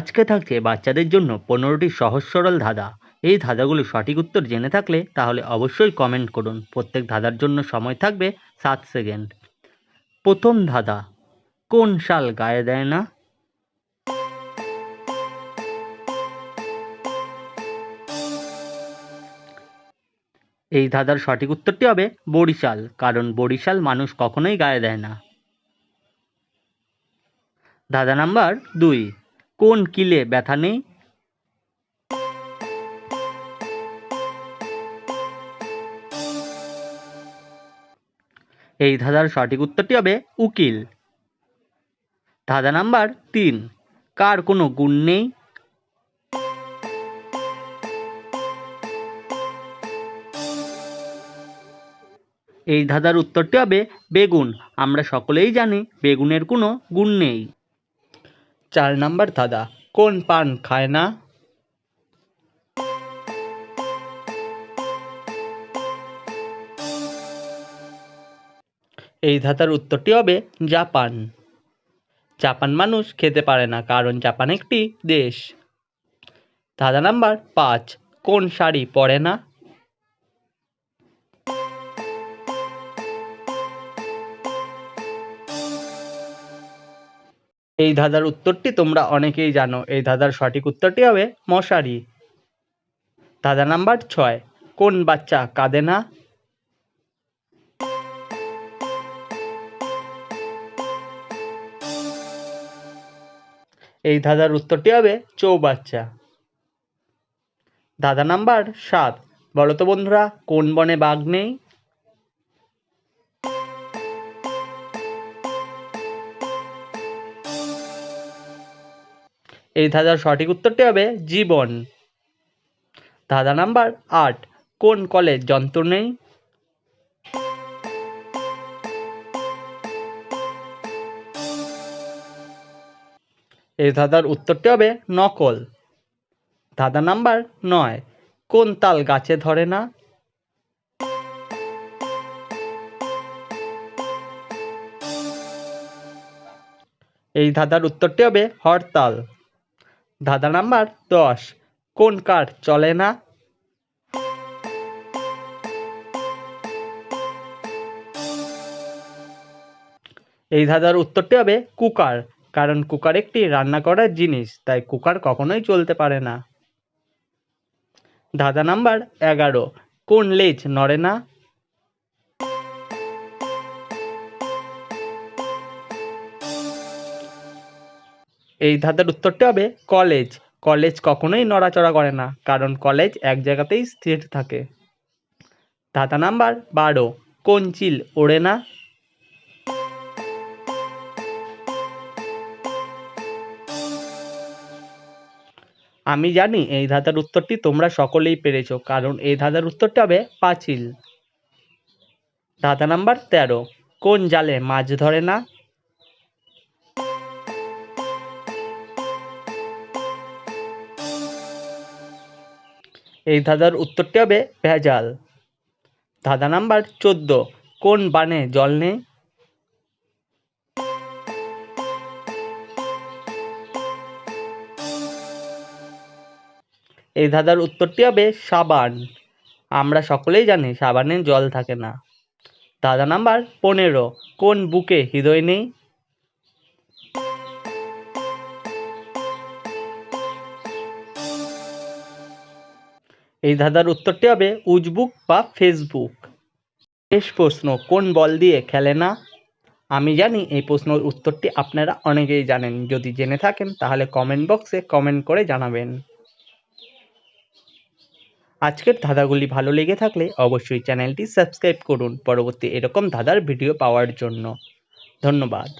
আজকে থাকছে বাচ্চাদের জন্য পনেরোটি সহজ সরল ধাঁধা। এই ধাঁধাগুলির সঠিক উত্তর জেনে থাকলে তাহলে অবশ্যই কমেন্ট করুন। প্রত্যেক ধাঁধার জন্য সময় থাকবে সাত সেকেন্ড প্রথম ধাঁধা, কোন শাল গায়ে দেয় না? এই ধাঁধার সঠিক উত্তরটি হবে বরিশাল, কারণ বরিশাল মানুষ কখনোই গায়ে দেয় না। ধাঁধা নাম্বার দুই কোন কিলে ব্যথা নেই? এই ধাঁধার সঠিক উত্তরটি হবে উকিল। ধাঁধা নাম্বার তিন, কার কোনো গুণ নেই? এই ধাঁধার উত্তরটি হবে বেগুন। আমরা সকলেই জানি বেগুনের কোনো গুণ নেই। চার নাম্বার ধাঁধা। কোন পান খায় না? এই ধাঁধার উত্তরটি হবে জাপান। জাপান মানুষ খেতে পারে না, কারণ জাপান একটি দেশ। ধাঁধা নাম্বার পাঁচ, কোন শাড়ি পরে না? এই ধাঁধার উত্তরটি তোমরা অনেকেই জানো। এই ধাঁধার সঠিক উত্তরটি হবে মশারি। ধাঁধা নাম্বার ছয়, কোন বাচ্চা কাঁদে না? এই ধাঁধার উত্তরটি হবে চৌবাচ্চা। ধাঁধা নাম্বার সাত বলো তো বন্ধুরা, কোন বনে বাঘ নেই? এই ধাঁধার সঠিক উত্তরটি হবে জীবন। ধাঁধা নাম্বার আট, কোন কলে যন্ত্র নেই? এই ধাঁধার উত্তরটি হবে নকল। ধাঁধা নাম্বার নয়, কোন তাল গাছে ধরে না? এই ধাঁধার উত্তরটি হবে হরতাল। ধাঁধা নাম্বার দশ। কোন কার চলে না? এই ধাঁধার উত্তরটি হবে কুকার, কারণ কুকার একটি রান্না করার জিনিস, তাই কুকার কখনোই চলতে পারে না। ধাঁধা নাম্বার এগারো। কোন লেজ নড়ে না? এই ধাঁধার উত্তরটি হবে কলেজ কলেজ কখনোই নড়াচড়া করে না, কারণ কলেজ এক জায়গাতেই স্থির থাকে। ধাঁধা নাম্বার বারো, কোন চিল ওড়ে না? আমি জানি এই ধাঁধার উত্তরটি তোমরা সকলেই পেরেছ, কারণ এই ধাঁধার উত্তরটি হবে পাঁচিল। ধাঁধা নাম্বার তেরো, কোন জালে মাছ ধরে না? এই ধাঁধার উত্তরটি হবে ভেজাল। ধাঁধা নাম্বার চোদ্দ, কোন বানে জল নেই? এই ধাঁধার উত্তরটি হবে সাবান। আমরা সকলেই জানি সাবানে জল থাকে না। ধাঁধা নাম্বার পনেরো, কোন বুকে হৃদয় নেই? এই ধাঁধার উত্তরটি হবে উজবুক বা ফেসবুক। শেষ প্রশ্ন, কোন বল দিয়ে খেলে না? আমি জানি এই প্রশ্নের উত্তরটি আপনারা অনেকেই জানেন। যদি জেনে থাকেন, তাহলে কমেন্ট বক্সে কমেন্ট করে জানাবেন। আজকের ধাঁধাগুলি ভালো লেগে থাকলে অবশ্যই চ্যানেলটি সাবস্ক্রাইব করুন। পরবর্তী এরকম ধাঁধার ভিডিও পাওয়ার জন্য। ধন্যবাদ।